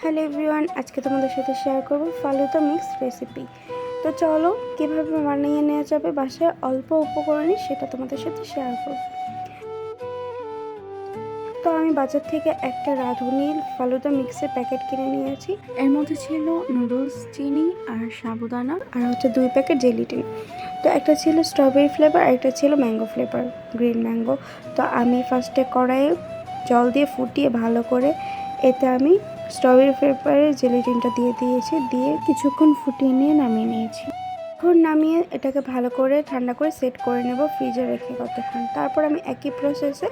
Hello everyone, আজকে তোমাদের সাথে শেয়ার করব ফালুদা মিক্স রেসিপি তো চলো, কীভাবে বানিয়ে নেওয়া যাবে, বাসায় অল্প উপকরণে সেটা তোমাদের সাথে শেয়ার করব। তো আমি বাজার থেকে একটা রাঁধুনি ফালুদা মিক্সের প্যাকেট কিনে নিয়েছি। এর মধ্যে ছিল নুডলস চিনি আর সাবুদানা, আর হচ্ছে দুই প্যাকেট জেলিটিন তো একটা ছিল স্ট্রবেরি ফ্লেভার আর একটা ছিল ম্যাঙ্গো ফ্লেভার গ্রিন ম্যাঙ্গো তো আমি ফার্স্টে কড়াইয়ে জল দিয়ে ফুটিয়ে ভালো করে এতে আমি স্ট্রবেরি ফ্লেভারের জেলিটিনটা দিয়ে দিয়েছি, দিয়ে কিছুক্ষণ ফুটিয়ে নিয়ে নামিয়ে নিয়েছি। এখন নামিয়ে এটাকে ভালো করে ঠান্ডা করে সেট করে নেব ফ্রিজে রেখে কতক্ষণ। তারপর আমি একই প্রসেসে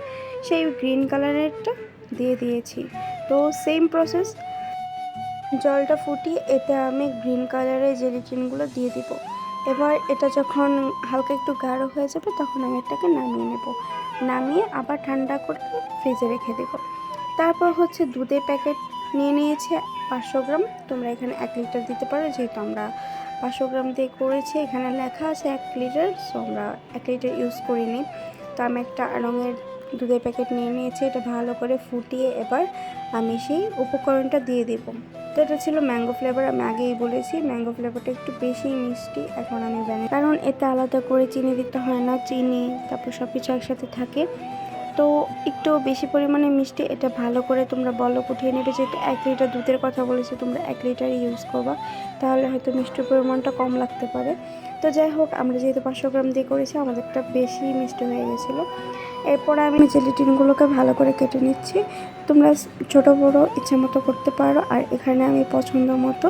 সেই গ্রিন কালারেরটা দিয়ে দিয়েছি। তো সেম প্রসেস জলটা ফুটিয়ে এতে আমি গ্রিন কালারের জেলিটিনগুলো দিয়ে দিব। এবার এটা যখন হালকা একটু গাঢ় হয়ে যাবে, তখন আমি এটাকে নামিয়ে নেব। নামিয়ে আবার ঠান্ডা করে ফ্রিজে রেখে দেব। তারপর হচ্ছে দুধের প্যাকেট নিয়ে নিয়েছে পাঁচশো গ্রাম। তোমরা এখানে এক লিটার দিতে পারো, যেহেতু আমরা পাঁচশো গ্রাম দিয়ে করেছি। এখানে লেখা আছে এক লিটার সো আমরা এক লিটার ইউজ করিনি। তো আমি একটা রঙের দুধের প্যাকেট নিয়ে নিয়েছি, এটা ভালো করে ফুটিয়ে এবার আমি সেই উপকরণটা দিয়ে দিব। তো এটা ছিল ম্যাঙ্গো ফ্লেভার আমি আগেই বলেছি ম্যাঙ্গো ফ্লেভারটা একটু বেশি মিষ্টি, এখন আমি জানি। কারণ এতে আলাদা করে চিনি দিতে হয় না, চিনি, তারপর সব কিছু একসাথে থাকে। তো একটু বেশি পরিমাণে মিষ্টি, এটা ভালো করে তোমরা বলো উঠিয়ে নেবে, যেহেতু এক লিটার দুধের কথা বলেছে, তোমরা এক লিটার ইউজ করবা, তাহলে হয়তো মিষ্টির পরিমাণটা কম লাগতে পারে। তো যাই হোক, আমরা যেহেতু পাঁচশো গ্রাম দিয়ে করেছি, আমাদেরটা বেশি মিষ্টি হয়ে গেছিল। এরপর আমি জেলিটিনগুলোকে ভালো করে কেটে নিচ্ছি, তোমরা ছোট, বড় ইচ্ছে মতো করতে পারো। আর এখানে আমি পছন্দ মতো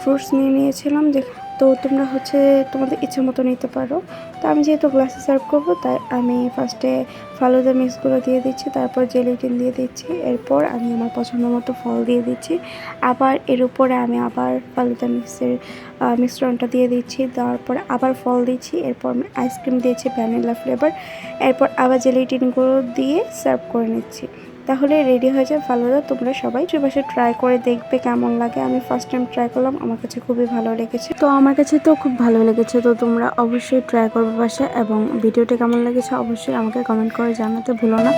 ফ্রুটস নিয়ে নিয়েছিলাম যে তো তোমরা হচ্ছে তোমাদের ইচ্ছে মতো নিতে পারো। তো আমি যেহেতু গ্লাসে সার্ভ করব, তাই আমি ফার্স্টে ফালুদা মিক্সগুলো দিয়ে দিচ্ছি, তারপর জেলিটিন দিয়ে দিচ্ছি, এরপর আমি আমার পছন্দ মতো ফল দিয়ে দিচ্ছি। আবার এর উপরে আমি আবার ফালুদা মিক্সের মিশ্রণটা দিয়ে দিচ্ছি দেওয়ার পরে আবার ফল দিচ্ছি, এরপর আমি আইসক্রিম দিয়েছি ভ্যানিলা ফ্লেভার এরপর আবার জেলিটিনগুলো দিয়ে সার্ভ করে নিচ্ছি। তাহলে রেডি হয়ে যায় ফালুদা, তোমরা সবাই চুপাশে ট্রাই করে দেখবে কেমন লাগে। আমি ফার্স্ট টাইম ট্রাই করলাম, আমার কাছে খুবই ভালো লেগেছে। তো আমার কাছে তো খুব ভালো লেগেছে, তো তোমরা অবশ্যই ট্রাই করবে পাশে এবং ভিডিওটি কেমন লেগেছে অবশ্যই আমাকে কমেন্ট করে জানাতে ভুলো না।